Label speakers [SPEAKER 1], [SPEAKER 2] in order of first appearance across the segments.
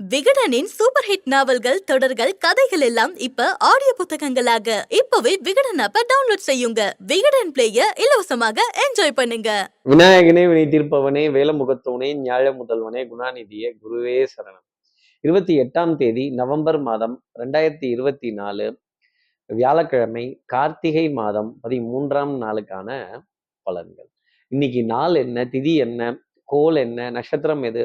[SPEAKER 1] விகடனின் super hit நாவல்கள் தொடர்கள் கதைகள் எல்லாம் இப்ப ஆடியோ புத்தகங்களாக. இப்பவே விகடன் ஆப்ப டவுன்லோட் செய்யுங்க. விகடன் பிளேய இலவசமாக என்ஜாய் பண்ணுங்க.
[SPEAKER 2] விநாயகனே வினை தீர்ப்பவனே வேலமுகத்தவனே ஞாழ முதல்வனே குணாநிதியே குருவே சரணம். இருபத்தி எட்டாம் தேதி நவம்பர் மாதம் ரெண்டாயிரத்தி இருபத்தி நாலு வியாழக்கிழமை கார்த்திகை மாதம் பதிமூன்றாம் நாளுக்கான பலன்கள். இன்னைக்கு நாள் என்ன திதி என்ன கோல் என்ன நட்சத்திரம் எது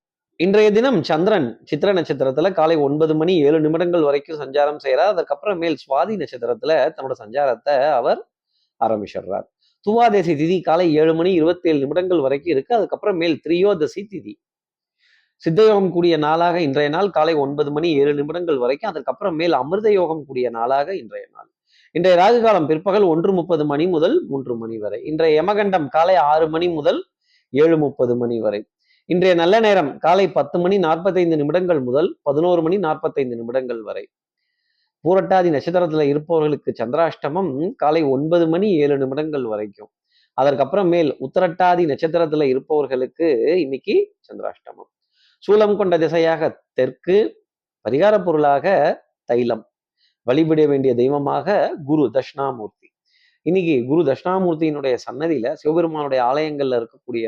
[SPEAKER 2] இன்றைய தினம் சந்திரன் சித்திர நட்சத்திரத்துல காலை ஒன்பது மணி ஏழு நிமிடங்கள் வரைக்கும் சஞ்சாரம் செய்கிறார் அதுக்கப்புறம் மேல் சுவாதி நட்சத்திரத்துல தன்னோட சஞ்சாரத்தை அவர் ஆரம்பிச்சிடுறார். துவாதசி திதி காலை ஏழு மணி இருபத்தி ஏழு நிமிடங்கள் வரைக்கும் இருக்கு. அதுக்கப்புறம் மேல் திரியோதசி திதி. சித்தயோகம் கூடிய நாளாக இன்றைய நாள் காலை ஒன்பது மணி ஏழு நிமிடங்கள் வரைக்கும் அதுக்கப்புறம் மேல் அமிர்த யோகம் கூடிய நாளாக இன்றைய நாள். இன்றைய ராகு காலம் பிற்பகல் ஒன்று முப்பது மணி முதல் மூன்று மணி வரை. இன்றைய யமகண்டம் காலை ஆறு மணி முதல் ஏழு முப்பது மணி வரை. இன்றைய நல்ல நேரம் காலை பத்து மணி நாற்பத்தைந்து நிமிடங்கள் முதல் பதினோரு மணி நாற்பத்தைந்து நிமிடங்கள் வரை. பூரட்டாதி நட்சத்திரத்துல இருப்பவர்களுக்கு சந்திராஷ்டமம் காலை ஒன்பது மணி ஏழு நிமிடங்கள் வரைக்கும். அதற்கப்புறம் மேல் உத்தரட்டாதி நட்சத்திரத்துல இருப்பவர்களுக்கு இன்னைக்கு சந்திராஷ்டமம். சூலம் கொண்ட திசையாக தெற்கு பரிகார பொருளாக தைலம். வழிபட வேண்டிய தெய்வமாக குரு தட்சிணாமூர்த்தி. இன்னைக்கு குரு தட்சிணாமூர்த்தியினுடைய சன்னதியில சிவபெருமானுடைய ஆலயங்கள்ல இருக்கக்கூடிய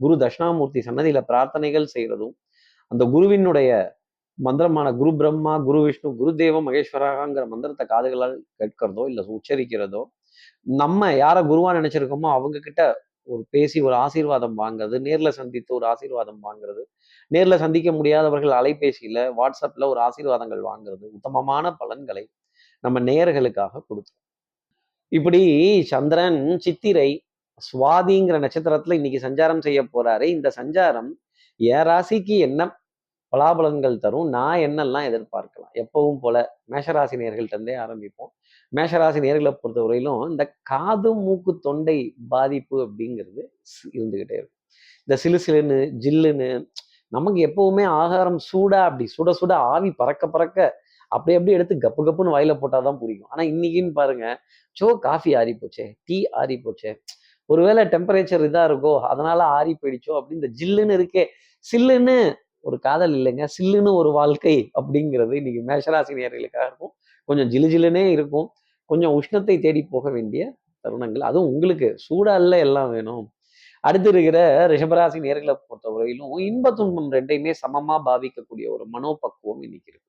[SPEAKER 2] குரு தட்சிணாமூர்த்தி சன்னதியில பிரார்த்தனைகள் செய்யறதும் அந்த குருவினுடைய மந்திரமான குரு பிரம்மா குரு விஷ்ணு குரு தேவம் மகேஸ்வராங்கிற மந்திரத்தை காதுகளால் கேட்கிறதோ இல்ல உச்சரிக்கிறதோ நம்ம யாரை குருவா நினைச்சிருக்கோமோ அவங்க கிட்ட ஒரு பேசி ஒரு ஆசீர்வாதம் வாங்குறது நேர்ல சந்தித்து ஒரு ஆசீர்வாதம் வாங்குறது நேர்ல சந்திக்க முடியாதவர்கள் அலைபேசியில வாட்ஸ்அப்ல ஒரு ஆசீர்வாதங்கள் வாங்குறது உத்தமமான பலன்களை நம்ம நேயர்களுக்காக கொடுத்தோம் இப்படி சந்திரன் சித்திரை சுவாதிங்கிற நட்சத்திரத்துல இன்னைக்கு சஞ்சாரம் செய்ய போறாரு. இந்த சஞ்சாரம் என் ராசிக்கு என்ன பலாபலன்கள் தரும் நான் என்னெல்லாம் எதிர்பார்க்கலாம்? எப்பவும் போல மேஷராசி நேர்கள்ட்டே இருந்தே ஆரம்பிப்போம். மேஷராசி நேர்களை பொறுத்தவரையிலும் இந்த காது மூக்கு தொண்டை பாதிப்பு அப்படிங்கிறது இருந்துகிட்டே இருக்கும். இந்த சிலு சிலுன்னு ஜில்லுன்னு நமக்கு எப்பவுமே ஆகாரம் சூடா அப்படி சுட சுட ஆவி பறக்க பறக்க அப்படி அப்படி எடுத்து கப்பு கப்புன்னு வாயில போட்டாதான் பிடிக்கும் ஆனா இன்னைக்குன்னு பாருங்க சோ காஃபி ஆறி போச்சே டீ ஆறி போச்சே ஒருவேளை டெம்பரேச்சர் இதாக இருக்கோ அதனால ஆறி போயிடுச்சோ அப்படி இந்த ஜில்லுன்னு இருக்கே சில்லுன்னு ஒரு காதல் இல்லைங்க சில்லுன்னு ஒரு வாழ்க்கை அப்படிங்கிறது இன்னைக்கு மேஷராசி நேர்களுக்காக இருக்கும். கொஞ்சம் ஜிலு ஜில்லுனே இருக்கும். கொஞ்சம் உஷ்ணத்தை தேடி போக வேண்டிய தருணங்கள். அதுவும் உங்களுக்கு சூடால எல்லாம் வேணும். அடுத்து இருக்கிற ரிஷபராசி நேர்களை பொறுத்தவரையிலும் இன்ப துன்பம் ரெண்டையுமே சமமா பாவிக்கக்கூடிய ஒரு மனோபக்குவம் இன்னைக்கு இருக்கு.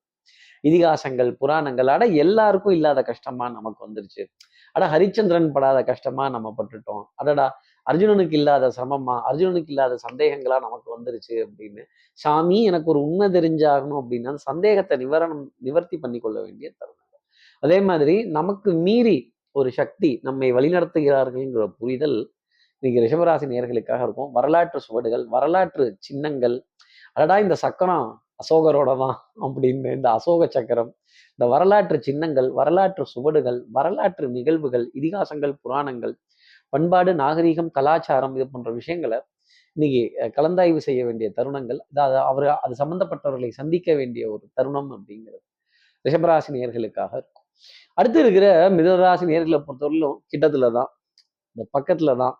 [SPEAKER 2] இதிகாசங்கள் புராணங்கள் ஆட எல்லாருக்கும் இல்லாத கஷ்டமா நமக்கு வந்துருச்சு. அட ஹரிச்சந்திரன் படாத கஷ்டமா நம்ம பட்டுட்டோம். அடடா அர்ஜுனனுக்கு இல்லாத சிரமமா அர்ஜுனனுக்கு இல்லாத சந்தேகங்களா நமக்கு வந்துருச்சு அப்படின்னு. சாமி எனக்கு ஒரு உண்மை தெரிஞ்சாகணும் அப்படின்னா சந்தேகத்தை நிவாரணம் நிவர்த்தி பண்ணி கொள்ள வேண்டிய தருணங்கள் அதே மாதிரி நமக்கு மீறி ஒரு சக்தி நம்மை வழிநடத்துகிறார்கள்ங்கிற புரிதல் இன்னைக்கு ரிஷபராசி நேர்களுக்காக இருக்கும். வரலாற்று சுவடுகள் வரலாற்று சின்னங்கள். அடடா இந்த சக்கரம் அசோகரோட தான் அப்படின்னு இந்த அசோக சக்கரம் இந்த வரலாற்று சின்னங்கள் வரலாற்று சுவடுகள் வரலாற்று நிகழ்வுகள் இதிகாசங்கள் புராணங்கள் பண்பாடு நாகரீகம் கலாச்சாரம் இது போன்ற விஷயங்களை இன்னைக்கு கலந்தாய்வு செய்ய வேண்டிய தருணங்கள் அதாவது அவர் அது சம்பந்தப்பட்டவர்களை சந்திக்க வேண்டிய ஒரு தருணம் அப்படிங்கிறது ரிஷபராசி நேர்களுக்காக இருக்கும். அடுத்து இருக்கிற மிதராசி நேர்களை பொறுத்தவரையிலும் கிட்டத்துல தான் இந்த பக்கத்துல தான்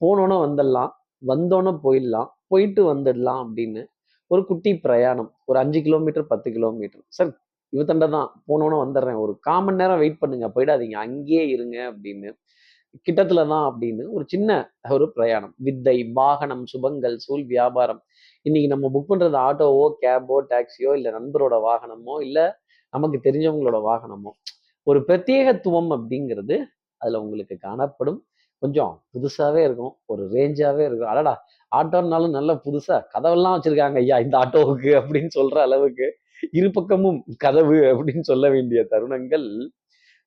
[SPEAKER 2] போனோன்னு வந்துடலாம் வந்தோன்னு போயிடலாம் போயிட்டு வந்துடலாம் அப்படின்னு ஒரு குட்டி பிரயாணம். ஒரு அஞ்சு கிலோமீட்டர் பத்து கிலோமீட்டர். சார் இவத்தண்ட தான். போனோன்னு வந்துடுறேன். ஒரு காமன் நேரம் வெயிட் பண்ணுங்க. போயிடாதீங்க. அங்கேயே இருங்க அப்படின்னு. கிட்டத்துல தான் அப்படின்னு ஒரு சின்ன ஒரு பிரயாணம். வித்தை வாகனம் சுபங்கள் சூழ் வியாபாரம். இன்னைக்கு நம்ம புக் பண்றது ஆட்டோவோ கேபோ டாக்ஸியோ இல்லை நண்பரோட வாகனமோ இல்லை நமக்கு தெரிஞ்சவங்களோட வாகனமோ. ஒரு பிரத்யேகத்துவம் அப்படிங்கிறது அதுல உங்களுக்கு காணப்படும். கொஞ்சம் புதுசாவே இருக்கும். ஒரு ரேஞ்சாவே இருக்கும். அடடா ஆட்டோன்னாலும் நல்ல புதுசா கதவெல்லாம் வச்சிருக்காங்க ஐயா இந்த ஆட்டோவுக்கு அப்படின்னு சொல்ற அளவுக்கு இரு பக்கமும் கதவு அப்படின்னு சொல்ல வேண்டிய தருணங்கள்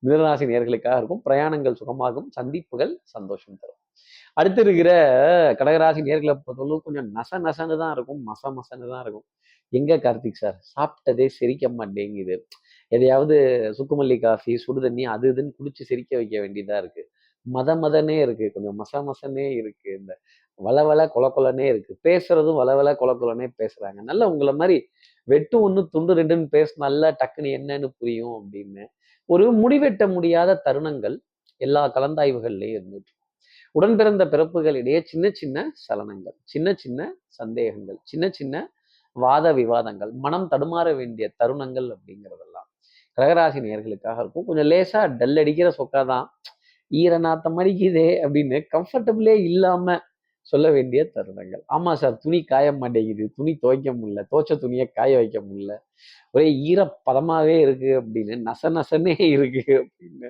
[SPEAKER 2] மிதனராசி நேர்களுக்காக இருக்கும். பிரயாணங்கள் சுகமாகும். சந்திப்புகள் சந்தோஷம் தரும். அடுத்து இருக்கிற கடகராசி நேர்களை பொறுத்தவரைக்கும் கொஞ்சம் நச நசன்னு தான் இருக்கும். மச மசன்னு தான் இருக்கும். எங்க கார்த்திக் சார்? சாப்பிட்டதே சிரிக்க மாட்டேங்குது. எதையாவது சுக்குமல்லி காஃபி சுடுதண்ணி அது இதுன்னு குடிச்சு சிரிக்க வைக்க வேண்டியதா இருக்கு. மத மதனே இருக்கு. கொஞ்சம் மச மசனே இருக்கு. இந்த வளவள கொல கொலனே இருக்கு. பேசுறதும் வளவள கொல கொலனே பேசுறாங்க. நல்லா உங்களை மாதிரி வெட்டு ஒன்று துண்டு ரெண்டுன்னு நல்லா டக்குன்னு என்னன்னு புரியும் அப்படின்னு. ஒரு முடிவெட்ட முடியாத தருணங்கள் எல்லா கலந்தாய்வுகள்லையும் இருந்துட்டு உடன் பிறந்த பிறப்புகளிடையே சின்ன சின்ன சலனங்கள் சின்ன சின்ன சந்தேகங்கள் சின்ன சின்ன வாத விவாதங்கள் மனம் தடுமாற வேண்டிய தருணங்கள் அப்படிங்கிறதெல்லாம். கிரகராசி நேர்களுக்காக இருக்கும். கொஞ்சம் லேசா டல் அடிக்கிற சொக்கா தான் ஈரநாத்தம் அடிக்குதே அப்படின்னு கம்ஃபர்டபுளே இல்லாம சொல்ல வேண்டிய தருணங்கள். ஆமா சார் துணி காய மாட்டேங்குது. துணி துவைக்க முடியல. துவைச்ச துணியை காய வைக்க முடியல. ஒரே ஈரப்பதமாவே இருக்கு அப்படின்னு நச நசனே இருக்கு அப்படின்னு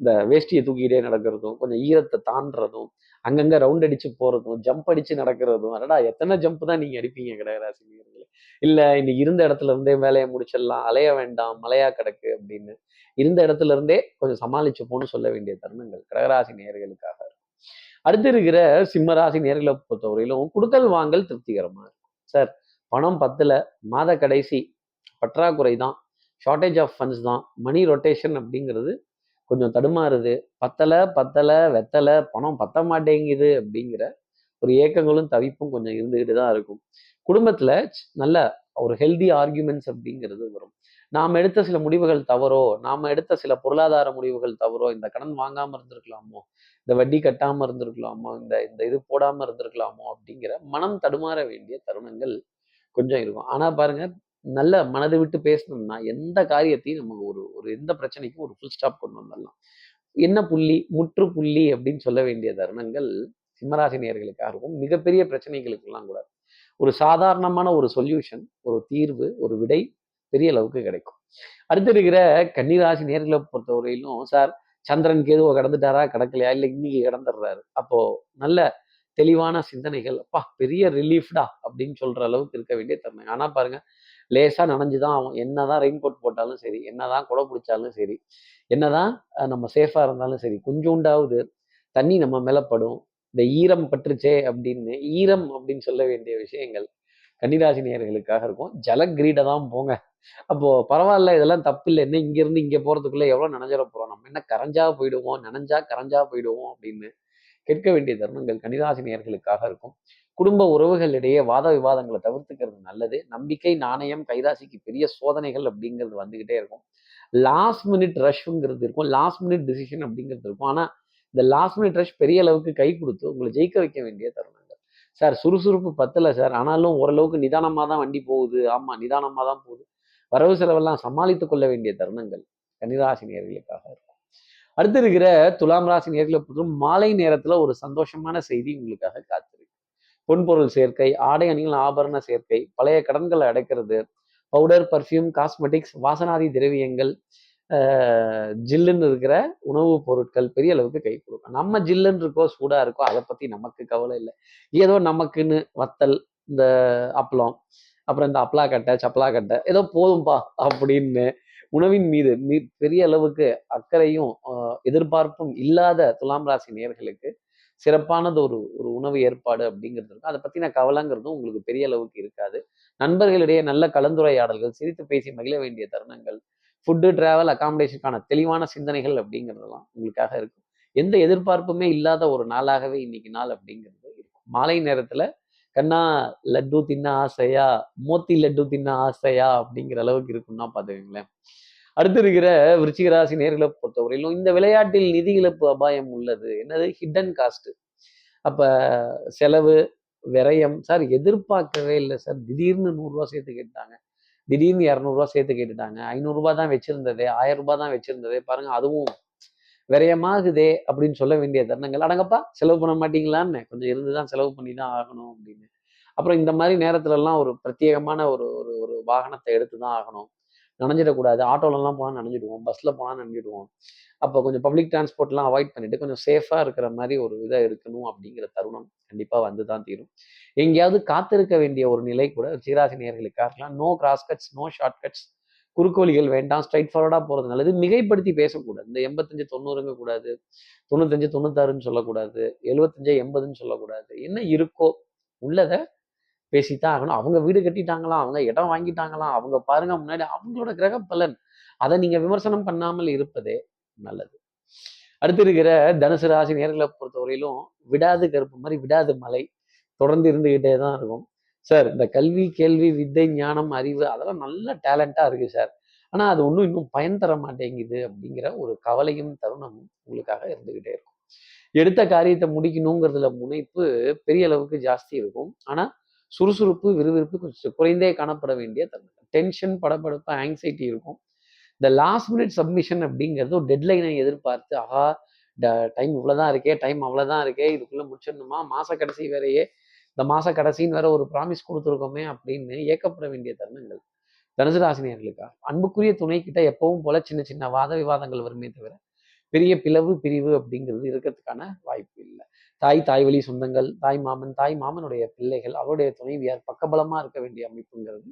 [SPEAKER 2] இந்த வேஷ்டியை தூக்கிட்டே நடக்கிறதும் கொஞ்சம் ஈரத்தை தாண்டுறதும் அங்கங்க ரவுண்ட் அடிச்சு போறதும் ஜம்ப் அடிச்சு நடக்கிறதும் அடடா எத்தனை ஜம்ப் தான் நீங்க அடிப்பீங்க கடகராசினியர் இல்ல இன்னைக்கு இருந்த இடத்துல இருந்தே வேலையை முடிச்சிடலாம் அலைய வேண்டாம் மலையா கிடக்கு அப்படின்னு இருந்த இடத்துல இருந்தே கொஞ்சம் சமாளிச்சு போன்னு சொல்ல வேண்டிய தருணங்கள் கடகராசி நேர்களுக்காக இருக்கும். அடுத்து இருக்கிற சிம்மராசி நேர்களை பொறுத்தவரையிலும் குடுக்கல் வாங்கல் திருப்திகரமா இருக்கும் சார் பணம் பத்தில் மாத கடைசி பற்றாக்குறை தான் ஷார்ட்டேஜ் ஆஃப் ஃபண்ட்ஸ் தான் மணி ரொட்டேஷன் அப்படிங்கிறது கொஞ்சம் தடுமாறுது பத்தலை பத்தலை வெத்தலை பணம் பத்த மாட்டேங்குது அப்படிங்கிற ஒரு ஏக்கங்களும் தவிப்பும் கொஞ்சம் இருந்துகிட்டு தான் இருக்கும். குடும்பத்துல நல்ல ஒரு ஹெல்தி ஆர்கியூமெண்ட்ஸ் அப்படிங்கிறது வரும். நாம் எடுத்த சில முடிவுகள் தவறோ நாம எடுத்த சில பொருளாதார முடிவுகள் தவறோ இந்த கடன் வாங்காமல் இருந்திருக்கலாமோ இந்த வட்டி கட்டாம இருந்திருக்கலாமோ இந்த இந்த இது போடாமல் இருந்திருக்கலாமோ அப்படிங்கிற மனம் தடுமாற வேண்டிய தருணங்கள் கொஞ்சம் இருக்கும். ஆனால் பாருங்க நல்ல மனதை விட்டு பேசணும்னா எந்த காரியத்தையும் நமக்கு ஒரு ஒரு எந்த பிரச்சனைக்கும் ஒரு ஃபுல் ஸ்டாப் கொண்டு வந்துடலாம். என்ன புள்ளி முற்று புள்ளி அப்படின்னு சொல்ல வேண்டிய தருணங்கள் சிம்மராசி நேர்களுக்காகவும் இருக்கும் மிகப்பெரிய பிரச்சனைகளுக்கெல்லாம் கூட ஒரு சாதாரணமான ஒரு சொல்யூஷன் ஒரு தீர்வு ஒரு விடை பெரிய அளவுக்கு கிடைக்கும். அடுத்து இருக்கிற கன்னிராசி நேர்களை பொறுத்தவரையிலும் சார் சந்திரன் கேதுவை கடந்துட்டாரா? கடக்கலையா? இல்லை இன்னைக்கு கடந்துடுறாரு. அப்போ நல்ல தெளிவான சிந்தனைகள் அப்பா பெரிய ரிலீஃப்டா அப்படின்னு சொல்ற அளவுக்கு இருக்க வேண்டிய தருணம் ஆனா பாருங்க லேசா நனைஞ்சுதான் ஆகும். என்னதான் ரெயின் கோட் போட்டாலும் சரி என்னதான் குடை பிடிச்சாலும் சரி என்னதான் நம்ம சேஃபா இருந்தாலும் சரி கொஞ்சோண்டாவது தண்ணி நம்ம மேலப்படும் படும். இந்த ஈரம் பற்றுச்சே அப்படின்னு ஈரம் அப்படின்னு சொல்ல வேண்டிய விஷயங்கள் கன்னிராசி நேயர்களுக்காக இருக்கும். ஜலக்கிரீட தான் போங்க. அப்போ பரவாயில்ல இதெல்லாம் தப்பு இல்லை என்ன இங்க இருந்து இங்க போறதுக்குள்ள எவ்வளவு நனைஞ்சிட போறோம்? நம்ம என்ன கரைஞ்சா போயிடுவோம்? நனைஞ்சா கரைஞ்சா போயிடுவோம் அப்படின்னு கேட்க வேண்டிய தருணங்கள் கன்னிராசி நேயர்களுக்காக இருக்கும். குடும்ப உறவுகளிடையே வாத விவாதங்களை தவிர்த்துக்கிறது நல்லது. நம்பிக்கை நாணயம் கைராசிக்கு பெரிய சோதனைகள் அப்படிங்கிறது வந்துகிட்டே இருக்கும். லாஸ்ட் மினிட் ரஷ்ங்கிறது இருக்கும். லாஸ்ட் மினிட் டிசிஷன் அப்படிங்கிறது இருக்கும். ஆனா இந்த லாஸ்ட் மினிட் ரஷ் பெரிய அளவுக்கு கை கொடுத்து உங்களை ஜெயிக்க வைக்க வேண்டிய தருணங்கள். சார் சுறுசுறுப்பு பத்தல சார். ஆனாலும் ஓரளவுக்கு நிதானமாக தான் வண்டி போகுது. ஆமா நிதானமாக தான் போகுது. வரவு செலவெல்லாம் சமாளித்துக் கொள்ள வேண்டிய தருணங்கள் கன்னிராசி நேர்களுக்காக இருக்கும். அடுத்து இருக்கிற துலாம் ராசி நேர்களை பொறுத்தவரை மாலை நேரத்துல ஒரு சந்தோஷமான செய்தி உங்களுக்காக காத்திருக்கு. பொன்பொருள் சேர்க்கை ஆடை அணிகள் ஆபரண சேர்க்கை பழைய கடன்களை அடைக்கிறது பவுடர் பர்ஃப்யூம் காஸ்மெட்டிக்ஸ் வாசனாதி திரவியங்கள் ஜில்லுன்னு இருக்கிற உணவுப் பொருட்கள் பெரிய அளவுக்கு கை கொடுக்கும். நம்ம ஜில்லுன்னு இருக்கோ சூடாக இருக்கோ அதை பற்றி நமக்கு கவலை இல்லை. ஏதோ நமக்குன்னு வத்தல் இந்த அப்பளம் அப்புறம் இந்த அப்பலா கட்டை சப்பலா கட்டை ஏதோ போதும்பா அப்படின்னு உணவின் மீது மீ- பெரிய அளவுக்கு அக்கறையும் எதிர்பார்ப்பும் இல்லாத துலாம் ராசி நேயர்களுக்கு சிறப்பானது ஒரு ஒரு உணவு ஏற்பாடு அப்படிங்கிறது இருக்கும். அதை பற்றின கவலைங்கிறதும் உங்களுக்கு பெரிய அளவுக்கு இருக்காது. நண்பர்களிடையே நல்ல கலந்துரையாடல்கள் சிரித்து பேசி மகிழ வேண்டிய தருணங்கள் ஃபுட்டு டிராவல் அகாமடேஷனுக்கான தெளிவான சிந்தனைகள் அப்படிங்கிறதெல்லாம் உங்களுக்காக இருக்கும். எந்த எதிர்பார்ப்புமே இல்லாத ஒரு நாளாகவே இன்னைக்கு நாள் அப்படிங்கிறது இருக்கும். மாலை நேரத்தில் கண்ணா லட்டு தின்ன ஆசையா மோத்தி லட்டு தின்ன ஆசையா அப்படிங்கிற அளவுக்கு இருக்கும்னா பார்த்துக்கங்களேன். அடுத்து இருக்கிற விருச்சிகராசி நேர்களை பொறுத்தவரையிலும் இந்த விளையாட்டில் நிதி இழப்பு அபாயம் உள்ளது. என்னது? ஹிடன் காஸ்ட் அப்போ செலவு விரயம் சார் எதிர்பார்க்கவே இல்லை சார் திடீர்னு நூறுரூவா சேர்த்து கேட்டாங்க. திடீர்னு இரநூறுவா சேர்த்து கேட்டுட்டாங்க. ஐநூறுரூபா தான் வச்சிருந்ததே ஆயிரம் ரூபாய் தான் வச்சிருந்ததே பாருங்க அதுவும் விரயமாகுதே அப்படின்னு சொல்ல வேண்டிய தருணங்கள். அடங்கப்பா செலவு பண்ண மாட்டீங்களான்னு கொஞ்சம் இருந்து தான் செலவு பண்ணி தான் ஆகணும் அப்படின்னு. அப்புறம் இந்த மாதிரி நேரத்துல எல்லாம் ஒரு பிரத்யேகமான ஒரு ஒரு ஒரு வாகனத்தை எடுத்து தான் ஆகணும். நனைஞ்சிடக்கூடாது. ஆட்டோலலாம் போனால் நனைஞ்சிடுவோம். பஸ்ஸில் போனால் நனைஞ்சிடுவோம். அப்போ கொஞ்சம் பப்ளிக் டிரான்ஸ்போர்ட்லாம் அவாய்ட் பண்ணிட்டு கொஞ்சம் சேஃபாக இருக்கிற மாதிரி ஒரு இதாக இருக்கணும் அப்படிங்கிற தருணம் கண்டிப்பாக வந்து தான் தீரும். எங்கேயாவது காத்திருக்க வேண்டிய ஒரு நிலை கூட சீராசி நேர்களுக்காக இருக்கலாம் no cross cuts no short cuts குறுக்கோலிகள் வேண்டாம் ஸ்ட்ரைட் ஃபார்வர்டாக போகிறது நல்லது. மிகைப்படுத்தி பேசக்கூடாது. இந்த எண்பத்தஞ்சு தொண்ணூறுங்க கூடாது. தொண்ணூத்தஞ்சு தொண்ணூத்தாறுன்னு சொல்லக்கூடாது. எழுபத்தஞ்சு எண்பதுன்னு சொல்லக்கூடாது. என்ன இருக்கோ உள்ளதை பேசித்தான் ஆகணும். அவங்க வீடு கட்டிட்டாங்களாம் அவங்க இடம் வாங்கிட்டாங்களாம் அவங்க பாருங்க முன்னாடி அவங்களோட கிரக பலன் அதை நீங்க விமர்சனம் பண்ணாமல் இருப்பதே நல்லது. அடுத்து இருக்கிற தனுசு ராசி நேர்களை பொறுத்தவரையிலும் விடாது கருப்பு மாதிரி விடாது மலை தொடர்ந்து இருந்துகிட்டே தான் இருக்கும். சார் இந்த கல்வி கேள்வி வித்தை ஞானம் அறிவு அதெல்லாம் நல்ல டேலண்டா இருக்கு சார். ஆனா அது ஒன்றும் இன்னும் பயன் தர மாட்டேங்குது அப்படிங்கிற ஒரு கவலையும் தருணமும் உங்களுக்காக இருந்துகிட்டே இருக்கும். எடுத்த காரியத்தை முடிக்கணுங்கிறதுல முனைப்பு பெரிய அளவுக்கு ஜாஸ்தி இருக்கும். ஆனா சுறுசுறுப்பு விறுவிறுப்பு கொஞ்சம் குறைந்தே காணப்பட வேண்டிய தருணம் டென்ஷன் படப்படப்பா ஆங்ஸைட்டி இருக்கும். இந்த லாஸ்ட் மினிட் சப்மிஷன் அப்படிங்கிறது ஒரு டெட்லைனை எதிர்பார்த்து ஆஹா டைம் இவ்வளோதான் இருக்கே டைம் அவ்வளோதான் இருக்கே இதுக்குள்ள முடிச்சிடணுமா? மாச கடைசி வேறையே இந்த மாச கடைசின்னு வேற ஒரு ப்ராமிஸ் கொடுத்துருக்கோமே அப்படின்னு ஏக்கப்பட வேண்டிய தருணங்கள். தனுசு ராசினியர்களுக்கா அன்புக்குரிய துணை கிட்ட எப்பவும் போல சின்ன சின்ன வாத விவாதங்கள் வருமே தவிர பெரிய பிளவு பிரிவு அப்படிங்கிறது இருக்கிறதுக்கான வாய்ப்பு இல்லை. தாய் தாய் வழி சொந்தங்கள் தாய் மாமன் தாய் மாமனுடைய பிள்ளைகள் அவருடைய துணைவியார் பக்கபலமா இருக்க வேண்டிய அமைப்புங்கிறது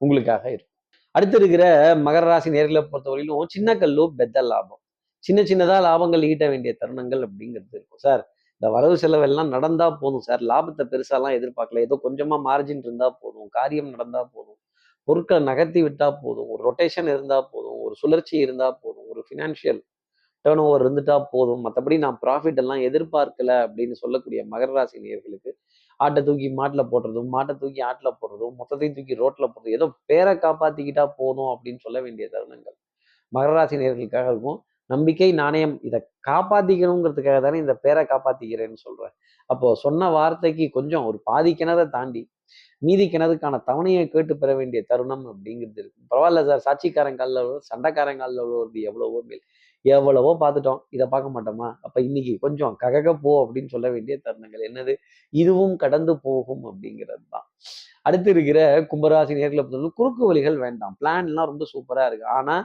[SPEAKER 2] உங்களுக்காக இருக்கும் அடுத்து இருக்கிற மகர ராசி நேர்களை பொறுத்தவரையிலும் சின்ன கல்லோ பெத்த லாபம். சின்ன சின்னதா லாபங்கள் ஈட்ட வேண்டிய தருணங்கள் அப்படிங்கிறது இருக்கும். சார் இந்த வரவு செலவெல்லாம் நடந்தா போதும் சார். லாபத்தை பெருசாலாம் எதிர்பார்க்கல. ஏதோ கொஞ்சமா மார்ஜின் இருந்தா போதும். காரியம் நடந்தா போதும். பொருட்களை நகர்த்தி விட்டா போதும். ஒரு ரொட்டேஷன் இருந்தா போதும். ஒரு சுழற்சி இருந்தா போதும். ஒரு ஃபினான்ஷியல் டேர்ன் ஓவர் இருந்துட்டா போதும். மற்றபடி நான் ப்ராஃபிட் எல்லாம் எதிர்பார்க்கல அப்படின்னு சொல்லக்கூடிய மகர ராசி நேர்களுக்கு ஆட்டை தூக்கி மாட்டில் போடுறதும் மாட்டை தூக்கி ஆட்டில் போடுறதும் மொத்தத்தையும் தூக்கி ரோட்டில் போடுறதும் ஏதோ பேரை காப்பாத்திக்கிட்டா போதும் அப்படின்னு சொல்ல வேண்டிய தருணங்கள். மகர ராசி நேர்களுக்காக இருக்கும். நம்பிக்கை நாணயம் இதை காப்பாத்திக்கணுங்கிறதுக்காக தானே இந்த பேரை காப்பாத்திக்கிறேன்னு சொல்றேன். அப்போ சொன்ன வார்த்தைக்கு கொஞ்சம் ஒரு பாதி கிணறை தாண்டி மீதி கிணறுக்கான தவணையை கேட்டு பெற வேண்டிய தருணம் அப்படிங்கிறது இருக்கு பரவாயில்ல சார் சாட்சிக்காரங்கால விழுவது சண்டைக்காரங்காலில் விழுவது எவ்வளவோ மேல். எவ்வளவோ பார்த்துட்டோம். இதை பார்க்க மாட்டோமா? அப்ப இன்னைக்கு கொஞ்சம் ககக போ அப்படின்னு சொல்ல வேண்டிய தருணங்கள் என்னது? இதுவும் கடந்து போகும் அப்படிங்கிறது தான். அடுத்து இருக்கிற கும்பராசி நேர்களை பொறுத்தவரை குறுக்கு வழிகள் வேண்டாம். பிளான்லாம் ரொம்ப சூப்பரா இருக்கு. ஆனா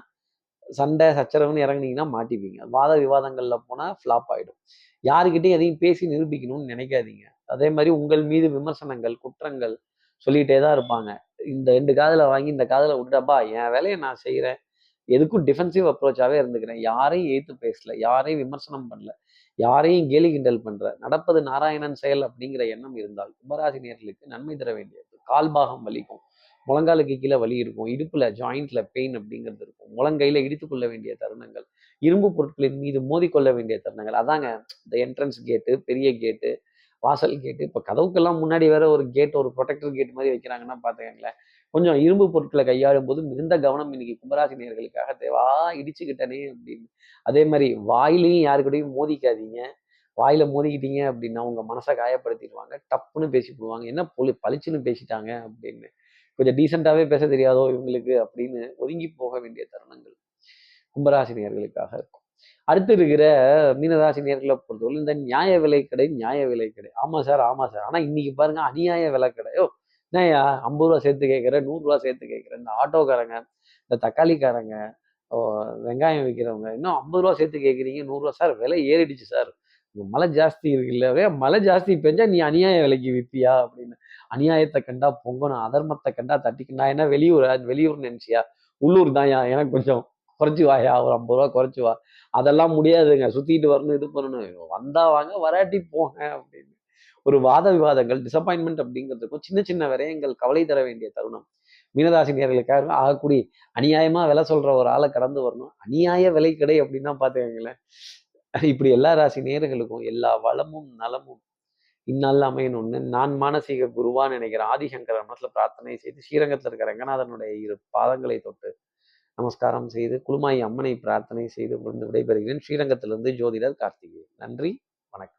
[SPEAKER 2] சண்டை சச்சரவுன்னு இறங்குனீங்கன்னா மாட்டிப்பீங்க. வாத விவாதங்கள்ல போனா ஃப்ளாப் ஆயிடும். யாருக்கிட்டையும் எதையும் பேசி நிரூபிக்கணும்னு நினைக்காதீங்க. அதே மாதிரி உங்கள் மீது விமர்சனங்கள் குற்றங்கள் சொல்லிகிட்டே தான் இருப்பாங்க. இந்த ரெண்டு காதில் வாங்கி இந்த காதில் விட்டுட்டப்பா என் வேலையை நான் செய்கிறேன் எதுக்கும் டிஃபென்சிவ் அப்ரோச்சாகவே இருந்துக்கிறேன். யாரையும் ஏற்று பேசல யாரையும் விமர்சனம் பண்ணல யாரையும் கேலி கிண்டல் பண்ணுற நடப்பது நாராயணன் செயல் அப்படிங்கிற எண்ணம் இருந்தால் கும்பராசி நேர்களுக்கு நன்மை தர வேண்டியது. கால்பாகம் வலிக்கும் முழங்காலுக்கு கீழே வலி இருக்கும் இடுப்புல ஜாயிண்ட்ல பெயின் அப்படிங்கிறது இருக்கும். முழங்கையில இடித்து கொள்ள வேண்டிய தருணங்கள் இரும்பு பொருட்களின் மீது மோதிக்கொள்ள வேண்டிய தருணங்கள். அதாங்க இந்த என்ட்ரன்ஸ் கேட்டு பெரிய கேட்டு வாசல் கேட்டு இப்போ கதவுக்கெல்லாம் முன்னாடி வேற ஒரு கேட் ஒரு ப்ரொடெக்டர் கேட் மாதிரி வைக்கிறாங்கன்னா பார்த்துக்கங்களேன் கொஞ்சம் இரும்பு பொருட்களை கையாளும் போது மிகுந்த கவனம் இன்னைக்கு கும்பராசி நேர்களுக்காக தேவா இடிச்சுக்கிட்டனே அப்படின்னு. அதே மாதிரி வாயிலையும் யாருக்கிட்டையும் மோதிக்காதீங்க. வாயில மோதிக்கிட்டீங்க அப்படின்னா உங்க மனசை காயப்படுத்திடுவாங்க. டப்புன்னு பேசி போடுவாங்க. என்ன பொலி பளிச்சுன்னு பேசிட்டாங்க அப்படின்னு. கொஞ்சம் டீசெண்டாவே பேச தெரியாதோ இவங்களுக்கு அப்படின்னு ஒதுங்கி போக வேண்டிய தருணங்கள் கும்பராசி நேர்களுக்காக இருக்கும். அடுத்து இருக்கிற மீனராசி நேர்களை பொறுத்தவரை இந்த நியாய விலை கடை நியாய விலை கடை. ஆமா சார் ஆமா சார். ஆனா இன்னைக்கு பாருங்க அநியாய விலை கடை. ஓ என்னையா ஐம்பது ரூபா சேர்த்து கேட்குறேன் நூறுரூவா சேர்த்து கேட்குறேன் இந்த ஆட்டோக்காரங்க இந்த தக்காளிக்காரங்க வெங்காயம் விற்கிறவங்க இன்னும் ஐம்பது ரூபா சேர்த்து கேட்குறீங்க நூறுரூவா சார் விலை ஏறிடுச்சு சார். மழை ஜாஸ்தி இருக்குல்ல மழை ஜாஸ்தி பெஞ்சா நீ அநியாய விலைக்கு விற்பியா அப்படின்னு. அநியாயத்தை கண்டா பொங்கணும் அதர்மத்தை கண்டா தட்டிக்கண்டா ஏன்னா என்ன வெளியூர் வெளியூர் நினைச்சியா? உள்ளூர் தான்யா எனக்கு கொஞ்சம் குறைச்சி வாயா ஒரு ஐம்பது ரூபா குறைச்சி வா. அதெல்லாம் முடியாதுங்க சுத்திட்டு வரணும் இது பண்ணணும். வந்தா வாங்க வராட்டி போங்க அப்படின்னு. ஒரு வாத விவாதங்கள் டிசப்பாயின்மெண்ட் அப்படிங்கிறதுக்கும் சின்ன சின்ன விரயங்கள் கவலை தர வேண்டிய தருணம். மீனராசி நேர்களுக்காக ஆகக்கூடிய அநியாயமா விலை சொல்ற ஒரு ஆளை கடந்து வரணும். அநியாய விலை கடை அப்படின்னா பாத்துக்கங்களேன் இப்படி எல்லா ராசி நேர்களுக்கும் எல்லா வளமும் நலமும் இந்நாளில் அமையணும்னு நான் மானசீக குருவான்னு நினைக்கிறேன் ஆதிசங்கர மனசுல பிரார்த்தனை செய்து ஸ்ரீரங்கத்தில் இருக்கிற ரங்கநாதனுடைய இரு பாதங்களை தொட்டு நமஸ்காரம் செய்து குழுமாயி அம்மனை பிரார்த்தனை செய்து விழுந்து விடைபெறுகிறேன். ஸ்ரீரங்கத்திலிருந்து ஜோதிடர் கார்த்திகேயன். நன்றி வணக்கம்.